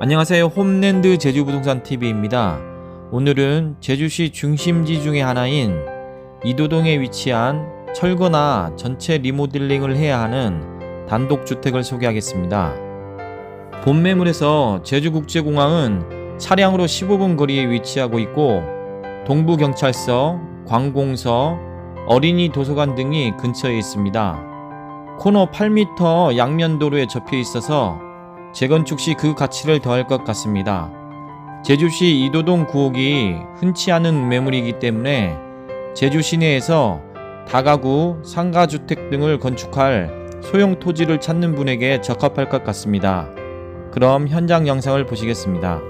안녕하세요. 홈랜드 제주부동산 TV입니다. 오늘은 제주시 중심지 중의 하나인 이도동에 위치한 철거나 전체 리모델링을 해야 하는 단독주택을 소개하겠습니다. 본 매물에서 제주국제공항은 차량으로 15분 거리에 위치하고 있고 동부경찰서, 관공서, 어린이 도서관 등이 근처에 있습니다. 코너 8m 양면도로에 접해 있어서 재건축 시 그 가치를 더할 것 같습니다. 제주시 이도동 구옥이 흔치 않은 매물이기 때문에 제주 시내에서 다가구, 상가주택 등을 건축할 소형 토지를 찾는 분에게 적합할 것 같습니다. 그럼 현장 영상을 보시겠습니다.